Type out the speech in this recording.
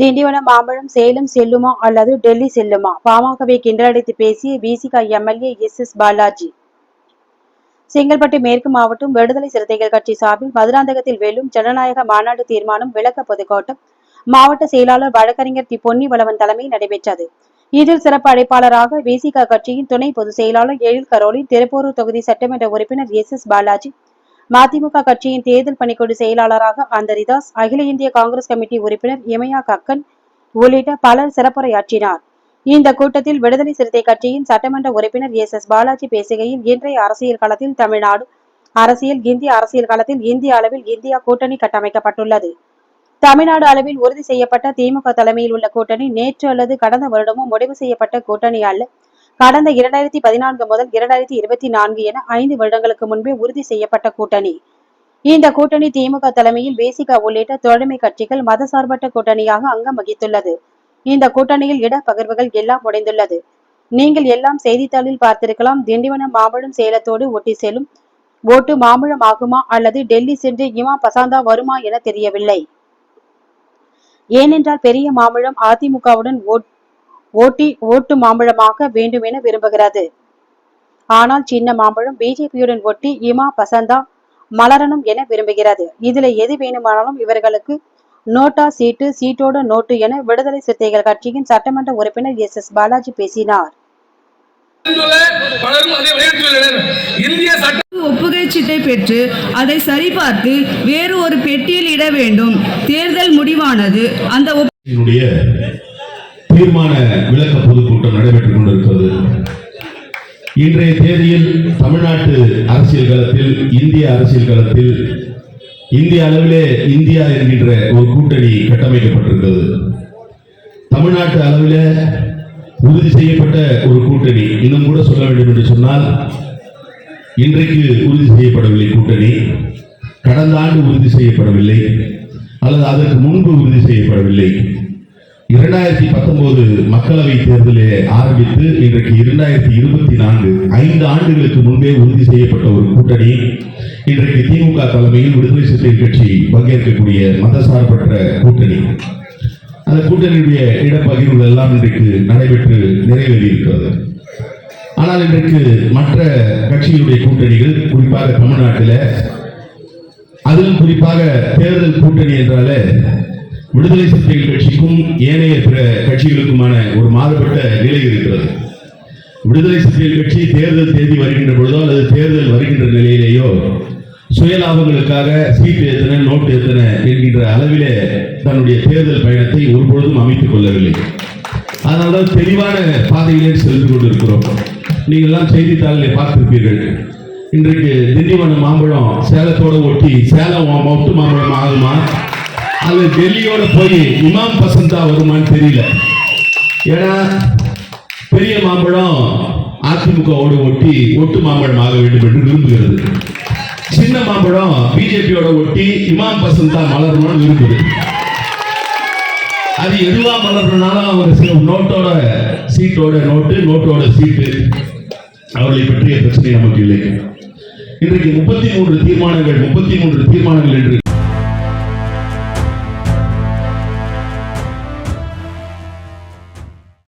திண்டிவனம் மாம்பழம் சேலம் செல்லுமா அல்லது டெல்லி செல்லுமா? பாமகவை கிண்டலடித்து பேசிய விசிக MLA S S Balaji. Chengalpattu மேற்கு மாவட்டம் விடுதலை சிறுத்தைகள் கட்சி சார்பில் மதுராந்தகத்தில் வெல்லும் ஜனநாயக மாநாடு தீர்மானம் விளக்க பொதுக்கூட்டம். மாவட்ட செயலாளர் வழக்கறிஞர் தி பொன்னி வளவன் தலைமையில் நடைபெற்றது. இதில் சிறப்பு அழைப்பாளராக விசிக கட்சியின் துணை பொதுச் செயலாளர் எழில் கரோலி திருப்பூரூர் தொகுதி சட்டமன்ற உறுப்பினர் எஸ் எஸ் பாலாஜி மதிமுக கட்சியின் தேர்தல் பணிக்குழு செயலாளராக அந்தரிதாஸ் அகில இந்திய காங்கிரஸ் கமிட்டி உறுப்பினர் இமயா கக்கன் உள்ளிட்ட பலர் சிறப்புரையாற்றினார். இந்த கூட்டத்தில் விடுதலை சிறுத்தை கட்சியின் சட்டமன்ற உறுப்பினர் எஸ் எஸ் பாலாஜி பேசுகையில் இன்றைய அரசியல் களத்தில் தமிழ்நாடு அரசியல் இந்திய அரசியல் களத்தில் இந்திய அளவில் இந்தியா கூட்டணி கட்டமைக்கப்பட்டுள்ளது. தமிழ்நாடு அளவில் உறுதி செய்யப்பட்ட திமுக தலைமையில் உள்ள கூட்டணி நேற்று அல்லது கடந்த வருடமும் முடிவு செய்யப்பட்ட கூட்டணி அல்ல. கடந்த இரண்டாயிரத்தி பதினான்கு முதல் இரண்டாயிரத்தி இருபத்தி நான்கு என ஐந்து வருடங்களுக்கு முன்பே உறுதி செய்யப்பட்ட கூட்டணி. இந்த கூட்டணி திமுக தலைமையில் பேசிகா உள்ளிட்ட தோழமை கட்சிகள் மதசார்பற்ற கூட்டணியாக அங்கம் வகித்துள்ளது. இந்த கூட்டணியில் இடப்பகிர்வுகள் எல்லாம் உடைந்துள்ளது நீங்கள் எல்லாம் செய்தித்தாளில் பார்த்திருக்கலாம் திண்டிவனம் மாம்பழம் சேலத்தோடு ஒட்டி செல்லும் ஓட்டு மாம்பழம் ஆகுமா அல்லது டெல்லி சென்று இமா பசாந்தா வருமா என தெரியவில்லை. ஏனென்றால் பெரிய மாம்பழம் அதிமுகவுடன் ஓட்- ஓட்டி ஓட்டு மாம்பழமாக வேண்டும் என விரும்புகிறது. ஆனால் சின்ன மாம்பழம் பிஜேபியுடன் ஒட்டி இமா பசந்தா மலரணும் என விரும்புகிறது. இதுல எது வேணுமானாலும் இவர்களுக்கு நோட்டா சீட்டு சீட்டோட நோட்டு என விடுதலை சிறுத்தைகள் கட்சியின் சட்டமன்ற உறுப்பினர் எஸ். எஸ். பாலாஜி பேசினார். ஒப்புகை சீட்டை பெற்று அதை சரிபார்த்து வேறு ஒரு பெட்டியில் இட வேண்டும். தேர்தல் முடிவானது. அந்த தீர்மான விளக்க பொதுக்கூட்டம் நடைபெற்றுக் கொண்டிருக்கிறது. இன்றைய தேதியில் தமிழ்நாட்டு அரசியல் களத்தில் இந்திய அரசியல் களத்தில் இந்திய அளவிலே இந்தியா என்கின்ற ஒரு கூட்டணி கட்டமைக்கப்பட்டிருக்கிறது. தமிழ்நாட்டு அளவிலே உறுதி செய்யப்பட்ட ஒரு கூட்டணி இன்னும் கூட சொல்ல வேண்டும் என்று சொன்னால் இன்றைக்கு உறுதி செய்யப்படவில்லை கூட்டணி கடந்த ஆண்டு உறுதி செய்யப்படவில்லை அல்லது அதற்கு முன்பு உறுதி செய்யப்படவில்லை. இரண்டாயிரத்தி பத்தொன்பது மக்களவை தேர்தலை ஆரம்பித்து இன்றைக்கு இரண்டாயிரத்தி இருபத்தி நான்கு ஐந்து ஆண்டுகளுக்கு முன்பே உறுதி செய்யப்பட்ட ஒரு கூட்டணி. இன்றைக்கு திமுக தலைமையில் விடுதலை சிறுத்தை கட்சி பங்கேற்கக்கூடிய மதசார்பற்ற கூட்டணி. அந்த கூட்டணியுடைய இடப்பகிர்வுகள் எல்லாம் இன்றைக்கு நடைபெற்று நிறைவேறியிருக்கிறது ஆனால் இன்றைக்கு மற்ற கட்சிகளுடைய கூட்டணிகள் குறிப்பாக தமிழ்நாட்டில் அதிலும் குறிப்பாக தேர்தல் கூட்டணி என்றாலே விடுதலை சிறுத்தைகள் கட்சிக்கும் ஏனைய பிற கட்சிகளுக்குமான ஒரு மாறுபட்ட நிலை இருக்கிறது. விடுதலை சிறுத்தைகள் கட்சி தேர்தல் தேதி வருகின்ற பொழுதோ அல்லது தேர்தல் வருகின்ற நிலையிலேயோ சுயலாபங்களுக்காக சீட்டு எத்தனை நோட்டு எத்தனை என்கின்ற அளவிலே தன்னுடைய தேர்தல் பயணத்தை ஒருபொழுதும் அமைத்துக் கொள்ளவில்லை. அதனால்தான் தெளிவான பாதையிலே சென்று கொண்டிருக்கிறோம். நீங்கள்லாம் செய்தித்தாளிலே பார்த்திருப்பீர்கள். இன்றைக்கு திண்டிவனம் மாம்பழம் சேலத்தோட ஒட்டி சேலம் மொட்டு மாம்பழம் ஆகுமா? அது டெல்லியோட போய் இமாம் பசந்தா வருமான்னு தெரியல. ஏன்னா பெரிய மாம்பழம் அதிமுகவோடு ஒட்டி ஒட்டு மாம்பழம் ஆக வேண்டும் என்று விரும்புகிறது. சின்ன மாம்பழம் பிஜேபியோட ஒட்டி இமாம் பசந்தா மலரணும்னு விரும்புது. அது எதுவா மலர்னாலும் அவங்க சில நோட்டோட சீட்டோட நோட்டு நோட்டோட சீட்டு. அவர்களை பற்றிய பிரச்சனை நமக்கு இல்லை. இன்றைக்கு முப்பத்தி மூன்று தீர்மானங்கள் முப்பத்தி மூன்று தீர்மானங்கள் என்று